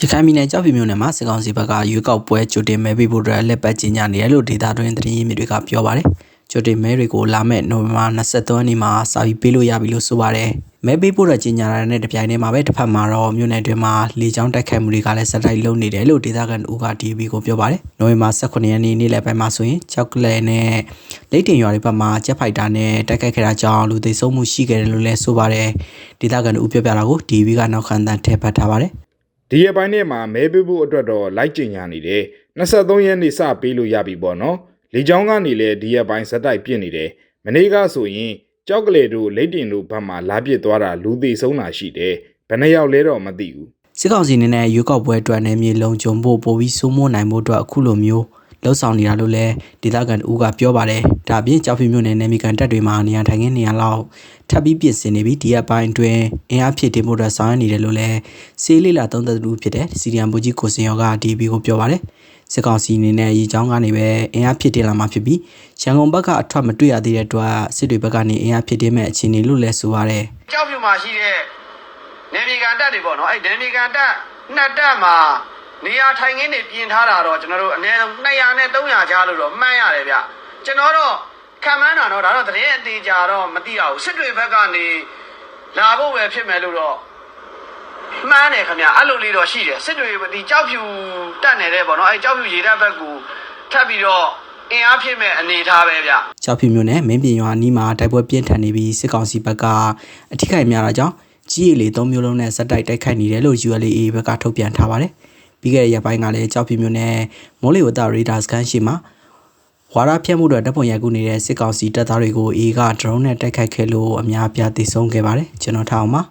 ရခိုင်ပြည်နယ်ကြောက်ဖြူမြို့နယ်မှာစစ်ကောင်စီဘက်ကရွေးကောက်ပွဲကြိုတင်မဲပေးဖို့အတွက်လက်ပတ်ကြီးညာနေတယ်လို့ဒေတာတွင်သတင်းရင်းမြစ်တွေကပြောပါတယ်။ကြိုတင်မဲတွေကိုလာမယ့်နိုဝင်ဘာ23ရက်နေ့မှာစာပြီးပေးလို့ရပြီလို့ဆိုပါတယ်။မဲပေးဖို့တော့ကြီးညာရတဲ့တပြိုင်တည်းမှာပဲတစ်ဖက်မှာတော့မြို့နယ်တွင်မှာလေကြောင်းတိုက်ခိုက်မှုတွေကလည်းစက်တိုက်လုပ်နေတယ်လို့ဒေတာကန်ဦးက TV ကိုပြောပါတယ်။နိုဝင်ဘာ18ရက်နေ့နေ့လယ်ပိုင်းမှာဆိုရင်ကြောက်ကလဲနဲ့လိတ်တင်ရွာတွေဘက်မှာဂျက်ဖိုက်တာနဲ့တိုက်ခိုက်ခဲ့တာကြောင့်လူသေဆုံးမှုရှိခဲ့တယ်လို့လည်းဆိုပါတယ်။ဒေတာကန်ဦးပြောပြတာကို TV ကနောက်ခံတန်းထည့်ဖတ်ထားပါတယ်။ ဒီရက်ပိုင်းထဲမှာမဲပေးဖို့အတွက်တော့လိုက်ကျင်ညာနေတယ်23ရက်နေ့စပေးလို့ရပြီပေါ့နော်လေချောင်းကနေလည်းဒီရက်ပိုင်းဇက်တိုက်ပြစ်နေတယ်မနေ့ကဆိုရင်ကြောက်ကလေးတို့လိတ်တင်တို့ဘက်မှာလာပစ်သွားတာလူသေးဆုံးတာရှိတယ်ဘယ်နှယောက်လဲတော့မသိဘူးစစ်ကောင်စီအနေနဲ့ရွေးကောက်ပွဲအတွက်နယ်မြေလုံခြုံဖို့ပိုပြီးစိုးမိုးနိုင်ဖို့အတွက်အခုလိုမျိုး လှုပ်ဆောင်နေတာလို့လည်းဒေသခံဦးကပြောပါတယ်။ဒါအပြင်ကြောက်ဖြူမြို့နယ်နယ်မြေကန်တပ်တွေမှာနေရာထိုင်ခင်းနေရာလောက်ထပ်ပြီးပြင်ဆင်နေပြီးဒီရက်ပိုင်းအတွင်းအင်အားဖြစ်တင်ဖို့အတွက်ဆောင်ရွက်နေတယ်လို့လည်းစေးလေးလာသုံးသက်သူဖြစ်တဲ့စီရီယံဘူကြီးကိုစင်ရောက DB ကိုပြောပါတယ်။စစ်ကောင်စီအနေနဲ့ရေချောင်းကနေပဲအင်အားဖြစ်တင်လာမှာဖြစ်ပြီးရန်ကုန်ဘက်ကအထွက်မတွေ့ရသေးတဲ့အတွက်စစ်တွေဘက်ကနေအင်အားဖြစ်တင်မဲ့အခြေအနေလို့လည်းဆိုပါတယ်ကြောက်ဖြူမှာရှိတဲ့နေမြေကန်တက်တွေပေါ့နော်အဲ့နေမြေကန်တက်နှစ်တက်မှာ နေရာထိုင်ခင်းတွေပြင်ထားတာတော့ကျွန်တော်တို့အနည်းဆုံး200နဲ့300ကြားလို့တော့မှန်းရတယ်ဗျကျွန်တော်တော့ခံမှန်းတာတော့ဒါတော့သတင်းအသေးကြတော့မသိရဘူးစစ်တွေဘက်ကနေလာဖို့ပဲဖြစ်မယ်လို့တော့မှန်းတယ်ခင်ဗျအဲ့လိုလေးတော့ရှိတယ်စစ်တွေဒီကြောက်ဖြူတက်နေတဲ့ပေါ့နော်အဲ့ကြောက်ဖြူရေတပ်ဘက်ကိုထပ်ပြီးတော့အင်အားဖြစ်မဲ့အနေထားပဲဗျ။ကြောက်ဖြူမြို့နယ်မင်းပြင်ရွာအနီးမှာတိုက်ပွဲပြင်းထန်နေပြီးစစ်ကောင်စီဘက်ကအထိခိုက်များတာကြောင့်ကြီးရည်လေ၃မျိုးလုံးနဲ့စက်တိုက်တိုက်ခိုက်နေတယ်လို့ ULA ဘက်ကထုတ်ပြန်ထားပါတယ်။ ပြီးခဲ့တဲ့ရက်ပိုင်းကလည်းကြောက်ဖြူမြို့နယ်မိုးလေဝသရေဒါစကန်ရှိမှာဝါရဖြတ်မှုတွေတပ်ပုံရိုက်ကူနေတဲ့စစ်ကောင်စီတပ်သားတွေကို A က drone နဲ့တိုက်ခိုက်ခဲ့လို့အများအပြားသေဆုံးခဲ့ပါတယ်။ကျွန်တော်ထားအောင်ပါ